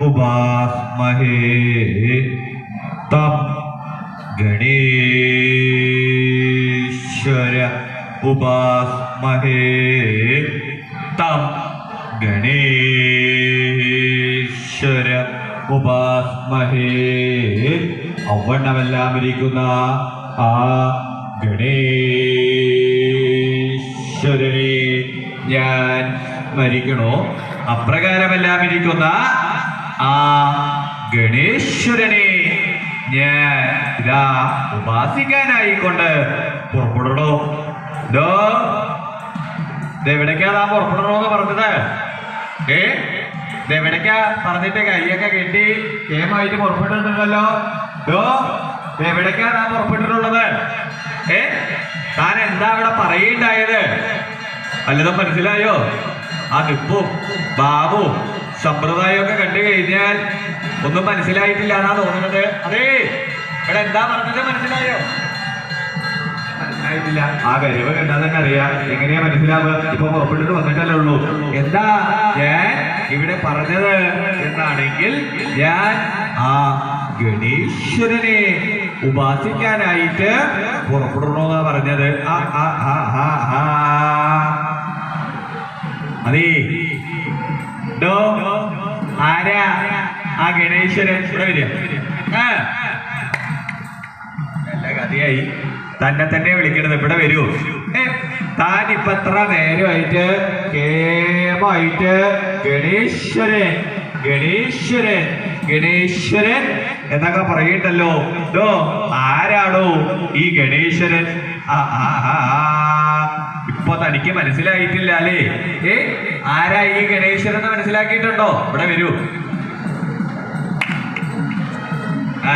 ഉപാസ്മഹേ തം ഗണേശ്വര ഉപാസ്മഹേ തം ഗണേശ്വര ഉപാസ്മഹേ ഔവണ്ണമെല്ലാം ഇരിക്കുന്ന ആ ഗണേശ്വരനെ ഞാൻ മരിക്കണോ? അപ്രകാരമെല്ലാം ഇരിക്കുന്ന ആ ഗണേശ്വരനെ ഞാൻ ഇതാ ഉപാസിക്കാനായിക്കൊണ്ട് പുറപ്പെടണോ? ഡോ എവിടേക്കാ നാം പുറപ്പെടണോന്ന് പറഞ്ഞത്? ഏ? എവിടേക്കാ പറഞ്ഞിട്ട് കൈയൊക്കെ കെട്ടി കേമായിട്ട് പുറപ്പെട്ടിട്ടുണ്ടല്ലോ? ഡോ എവിടേക്കാ നാം പുറപ്പെട്ടിട്ടുള്ളത്? ഏ? താൻ എന്താ അവിടെ പറയുണ്ടായത് വല്ലതും മനസ്സിലായോ? ആ നിപ്പും ബാബും സമ്പ്രദായമൊക്കെ കണ്ടു കഴിഞ്ഞാൽ ഒന്നും മനസ്സിലായിട്ടില്ല എന്നാ തോന്നുന്നത്. അതേ ഇവിടെ എന്താ പറഞ്ഞത്? മനസ്സിലായോ? മനസ്സിലായിട്ടില്ല. ആ വരവ് കണ്ടാൽ തന്നെ അറിയാം. എങ്ങനെയാ മനസ്സിലാവുക? ഇപ്പൊ പുറപ്പെട്ടിട്ട് വന്നിട്ടല്ലേ ഉള്ളൂ. എന്താ ഞാൻ ഇവിടെ പറഞ്ഞത് എന്നാണെങ്കിൽ ഞാൻ ആ ഗണേശ്വരനെ ഉപാസിക്കാനായിട്ട് പുറപ്പെടണമെന്നാ പറഞ്ഞത്. ആ ആ ആ ആ ആ. അതേ ആരാ? ആ നല്ല കഥയായി. തന്നെ തന്നെ വിളിക്കണത് ഇവിടെ വരൂ. താൻ ഇപ്പൊ എത്ര നേരമായിട്ട് കേമായിട്ട് ഗണേശ്വരൻ ഗണേശ്വരൻ ഗണേശ്വരൻ എന്നൊക്കെ പറയണ്ടല്ലോ. ഡോ ആരാടോ ഈ ഗണേശ്വരൻ? ആ ആ ആ. ആ. ഇപ്പൊ തനിക്ക് മനസ്സിലായിട്ടില്ല അല്ലേ? ഏ? ആരാ ഈ ഗണേശ്വരൻ എന്ന് മനസ്സിലാക്കിയിട്ടുണ്ടോ? ഇവിടെ വരൂ. ആ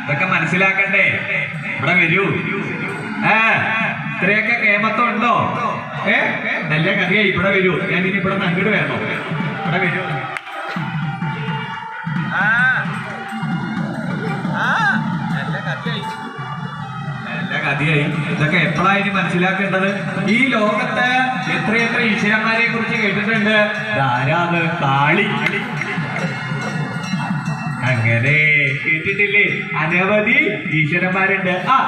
ഇതൊക്കെ മനസ്സിലാക്കണ്ടേ? ഇവിടെ വരൂ. ആ ഇത്രയൊക്കെ കേമത്വം ഉണ്ടോ? ഏ? നല്ല കറിയ ഇവിടെ വരൂ. ഞാൻ ഇനി ഇവിടെ അങ്ങോട്ട് വരണോ? ഇവിടെ വരൂ. ആ നല്ല നല്ല കഥയായി. ഇതൊക്കെ എപ്പോഴാണ് ഇനി മനസ്സിലാക്കേണ്ടത്? ഈ ലോകത്ത് എത്രയെത്ര ഈശ്വരന്മാരെ കുറിച്ച് കേട്ടിട്ടുണ്ട്? ധാരാത് കാളി. അങ്ങനെ കേട്ടിട്ടില്ലേ? അനവധി ഈശ്വരന്മാരുണ്ട്. ആ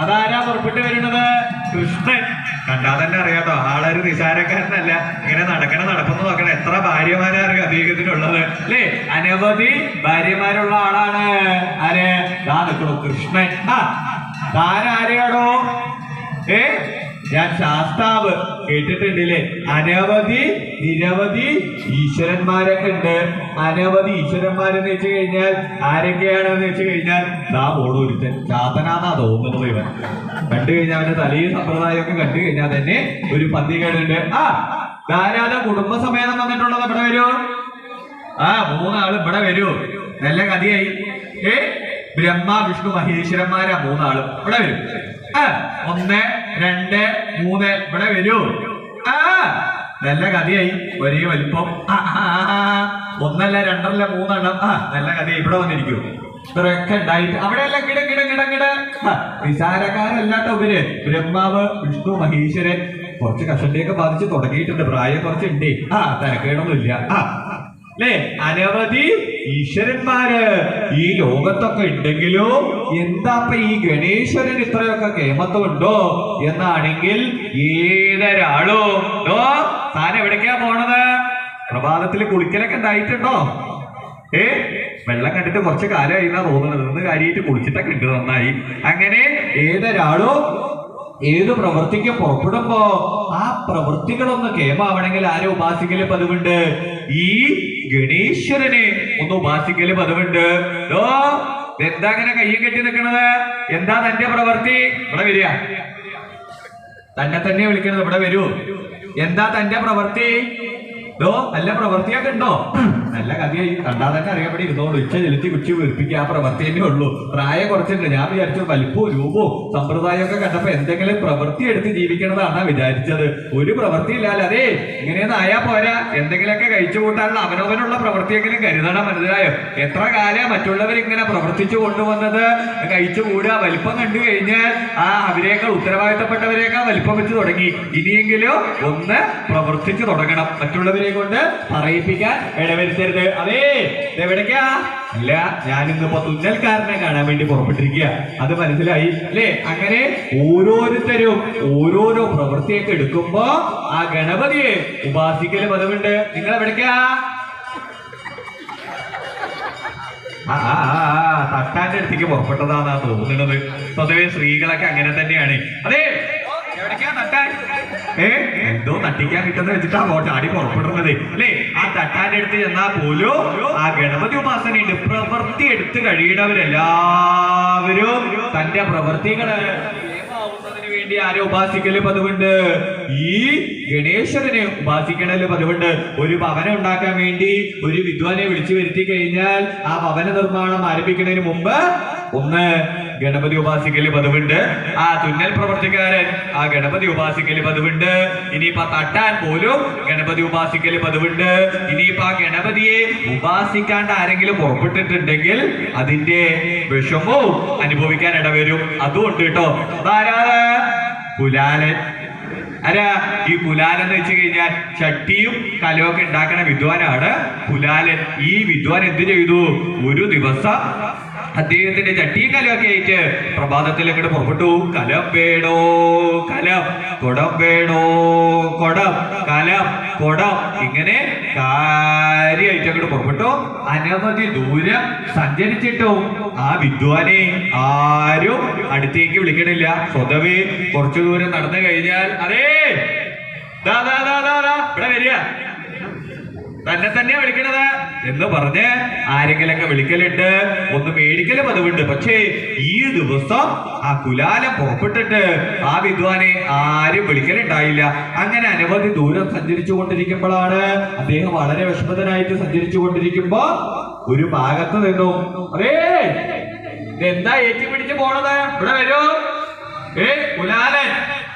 അതാരാ പുറപ്പെട്ടു വരുന്നത്? കൃഷ്ണൻ കണ്ടാ തന്നെ അറിയാട്ടോ ആളൊരു നിസാരക്കാരനല്ല. ഇങ്ങനെ നടക്കണ നടക്കുന്നു നോക്കണം. എത്ര ഭാര്യമാരാണ് അദ്ദേഹത്തിനുള്ളത് അല്ലേ? അനവധി ഭാര്യമാരുള്ള ആളാണ്. ആര്? ദാ നിൽക്കണു കൃഷ്ണൻ. ആ താനാരെയാണോ ഏ? ഞാൻ ശാസ്താവ് കേട്ടിട്ടുണ്ടല്ലേ? അനവധി നിരവധി ഈശ്വരന്മാരൊക്കെ ഉണ്ട്. അനവധി ഈശ്വരന്മാരെന്ന് വെച്ച് കഴിഞ്ഞാൽ ആരൊക്കെയാണെന്ന് വെച്ച് കഴിഞ്ഞാൽ ദാ പോണു ഒരുത്തൻ. ചാത്തനാന്നാ തോന്നുന്നത് ഇവൻ. കണ്ടു കഴിഞ്ഞാൽ അവന്റെ തലയും സമ്പ്രദായമൊക്കെ കണ്ടു കഴിഞ്ഞാൽ തന്നെ ഒരു പന്തികേടുണ്ട്. ആ ധാരാത കുടുംബസമേതം വന്നിട്ടുള്ളത് ഇവിടെ വരൂ ആ മൂന്നാൾ ഇവിടെ വരൂ. നല്ല കഥയായി. ഏ? ബ്രഹ്മ വിഷ്ണു മഹേശ്വരന്മാരാ മൂന്നാളും. ഇവിടെ വരും. ഒന്ന് രണ്ട് മൂന്ന്. ഇവിടെ വരൂ. ആ നല്ല കഥയായി. ഒരേ വലിപ്പം. ഒന്നല്ല രണ്ടല്ല മൂന്നെണ്ണം ആ നല്ല കഥയായി. ഇവിടെ വന്നിരിക്കൂ. ഇവരൊക്കെ ഉണ്ടായിട്ട് അവിടെയല്ല കിട കിട കിട കിട. വിസാരക്കാരല്ലാത്ത ഇവർ. ബ്രഹ്മാവ് വിഷ്ണു മഹേശ്വരൻ. കുറച്ച് കഷണ്ടിയൊക്കെ ബാധിച്ച് തുടങ്ങിയിട്ടുണ്ട്. പ്രായം കുറച്ചുണ്ട്. ആ തനക്കേടൊന്നുമില്ല ആ അല്ലേ അനവധി ഈശ്വരന്മാര് ഈ ലോകത്തൊക്കെ ഉണ്ടെങ്കിലും? എന്താപ്പ ഈ ഗണേശ്വരൻ ഇത്രയൊക്കെ കേമത്വമുണ്ടോ എന്നാണെങ്കിൽ ഏതൊരാളോ? താൻ എവിടേക്കാ പോണത്? പ്രഭാതത്തിൽ കുളിക്കലൊക്കെ ഉണ്ടായിട്ടുണ്ടോ? ഏ വെള്ളം കണ്ടിട്ട് കുറച്ച് കാലമായി എന്നാ തോന്നുന്നത്. ഇന്ന് കാര്യമായിട്ട് കുളിച്ചിട്ടൊക്കെ ഉണ്ട് നന്നായി. അങ്ങനെ ഏതൊരാളോ? ഏത് പ്രവൃത്തിക്ക് പുറപ്പെടുമ്പോ ആ പ്രവൃത്തികളൊന്ന് കേമാവണമെങ്കിൽ ആരെ ഉപാസിക്കൽ പതിവുണ്ട്? ഈ ഗണേശ്വരനെ ഒന്ന് ഉപാസിക്കൽ പതിവുണ്ട്. ഓ എന്താ അങ്ങനെ കയ്യും കെട്ടി നിൽക്കണത് എന്താ തന്റെ പ്രവൃത്തി? ഇവിടെ വരിക. തന്നെ തന്നെ വിളിക്കണത് ഇവിടെ വരൂ. എന്താ തന്റെ പ്രവൃത്തി? ഡോ നല്ല പ്രവൃത്തിയൊക്കെ ഉണ്ടോ? നല്ല കഥയായി. കണ്ടാൽ തന്നെ അറിയപ്പെടി ഇരുന്നോളൂ. ഉച്ച ചെലുത്തി കുച്ചി വീർപ്പിക്കുക. ആ പ്രവൃത്തി തന്നെ ഉള്ളൂ. പ്രായം കുറച്ചുണ്ട് ഞാൻ വിചാരിച്ചു വലിപ്പവും രൂപവും സമ്പ്രദായമൊക്കെ കണ്ടപ്പോ എന്തെങ്കിലും പ്രവൃത്തി എടുത്ത് ജീവിക്കണതാണ് വിചാരിച്ചത്. ഒരു പ്രവൃത്തി ഇല്ലാതെ അതേ ഇങ്ങനെയൊന്നും ആയാ പോരാ. എന്തെങ്കിലുമൊക്കെ കഴിച്ചു കൂട്ടാനുള്ള അവനവനുള്ള പ്രവൃത്തിയെങ്കിലും കരുതണം മനസ്സിലായോ? എത്ര കാലം മറ്റുള്ളവർ ഇങ്ങനെ പ്രവർത്തിച്ചു കൊണ്ടുവന്നത്? കഴിച്ചു കൂടുക വലിപ്പം കണ്ടു കഴിഞ്ഞാൽ ആ അവരെയൊക്കെ ഉത്തരവാദിത്തപ്പെട്ടവരെയൊക്കെ വലിപ്പം വെച്ച് തുടങ്ങി. ഇനിയെങ്കിലും ഒന്ന് പ്രവർത്തിച്ചു തുടങ്ങണം. മറ്റുള്ളവരെ കൊണ്ട് പറയിപ്പിക്കാൻ ഇടവരുത്തരുത്. അതേ എവിടേക്കാ? ഇല്ല ഞാൻ ഇന്നിപ്പോ തുന്നൽക്കാരനെ കാണാൻ വേണ്ടി പുറപ്പെട്ടിരിക്കുക അത് മനസ്സിലായി അല്ലേ? അങ്ങനെ ഓരോരുത്തരും ഓരോരോ പ്രവൃത്തിയൊക്കെ എടുക്കുമ്പോ ആ ഗണപതിയെ ഉപാസിക്കൽ പദമുണ്ട് നിങ്ങൾ എവിടേക്കാ? തട്ടാന്റെ അടുത്തേക്ക് പുറപ്പെട്ടതാന്നാ തോന്നുന്നത്. പൊതുവെ സ്ത്രീകളൊക്കെ അങ്ങനെ തന്നെയാണ്. അതെ ഏ? എന്തോ തട്ടിക്കാൻ കിട്ടുന്ന വെച്ചിട്ടാ ആടി പുറപ്പെടുന്നത് അല്ലേ? ആ തട്ടാന്റെ അടുത്ത് ചെന്നാ പോലും ആ ഗണപതി ഉപാസനയുണ്ട്. പ്രവൃത്തി എടുത്ത് കഴിയണവരെല്ലാവരും തന്റെ പ്രവൃത്തികൾ വേണ്ടി ആരെ ഉപാസിക്കൽ പതിവുണ്ട്? ഈ ഗണേശ്വരനെ ഉപാസിക്കണൽ പതിവുണ്ട്. ഒരു ഭവനം ഉണ്ടാക്കാൻ വേണ്ടി ഒരു വിദ്വാനെ വിളിച്ചു വരുത്തി കഴിഞ്ഞാൽ ആ ഭവന നിർമ്മാണം ആരംഭിക്കുന്നതിന് മുമ്പ് ഒന്ന് ഗണപതി ഉപാസിക്കൽ പതിവുണ്ട്. ആ തുന്നൽ പ്രവർത്തിക്കാരൻ ആ ഗണപതി ഉപാസിക്കൽ പതിവുണ്ട്. ഇനിയിപ്പോ തട്ടാൻ പോലും ഗണപതി ഉപാസിക്കൽ പതിവുണ്ട്. ഇനിയിപ്പോ ആ ഗണപതിയെ ഉപാസിക്കാണ്ട് ആരെങ്കിലും പുറപ്പെട്ടിട്ടുണ്ടെങ്കിൽ അതിന്റെ വിഷമവും അനുഭവിക്കാൻ ഇടവരും. അതുകൊണ്ട് കേട്ടോ അതാരാണ് കുലാലൻ ആരാ ഈ കുലാലൻ എന്ന് വെച്ച് കഴിഞ്ഞാൽ ചട്ടിയും കലയൊക്കെ ഉണ്ടാക്കണ വിദ്വാനാണ് കുലാലൻ ഈ വിദ്വാൻ എന്ത് ചെയ്തു? ഒരു ദിവസം അദ്ദേഹത്തിന്റെ ചട്ടിയും കലമൊക്കെ ആയിട്ട് പ്രഭാതത്തിൽ അങ്ങോട്ട് പുറപ്പെട്ടു. കലം വേണോ? കലം. കുടം വേണോ? കുടം. കലം. കുടം. ഇങ്ങനെ കാര്യമായിട്ട് അങ്ങോട്ട് പുറപ്പെട്ടു. അനവധി ദൂരം സഞ്ചരിച്ചിട്ടും. ആ വിദ്വാനെ ആരും അടുത്തേക്ക് വിളിക്കണില്ല. സ്വതവേ കുറച്ചു ദൂരം നടന്നു കഴിഞ്ഞാൽ അതേ. ദാ, ദാ, ദാ, ദാ, ഇവിടെ വരിക. തന്നെ തന്നെയാ വിളിക്കണത് എന്ന് പറഞ്ഞ് ആരെങ്കിലൊക്കെ വിളിക്കലുണ്ട്. ഒന്ന് മേടിക്കൽ പതിവുണ്ട്. പക്ഷേ ഈ ദിവസം ആ കുലാലം പുറപ്പെട്ടിട്ട് ആ വിദ്വാനെ ആരും വിളിക്കലുണ്ടായില്ല. അങ്ങനെ അനവധി ദൂരം സഞ്ചരിച്ചു കൊണ്ടിരിക്കുമ്പോഴാണ് അദ്ദേഹം വളരെ വിഷമതനായിട്ട് സഞ്ചരിച്ചു കൊണ്ടിരിക്കുമ്പോ ഒരു ഭാഗത്ത് നിന്നു അതേ എന്താ ഏറ്റി പിടിച്ച് പോണത്? ഇവിടെ വരൂ. ഏ കുലാലൻ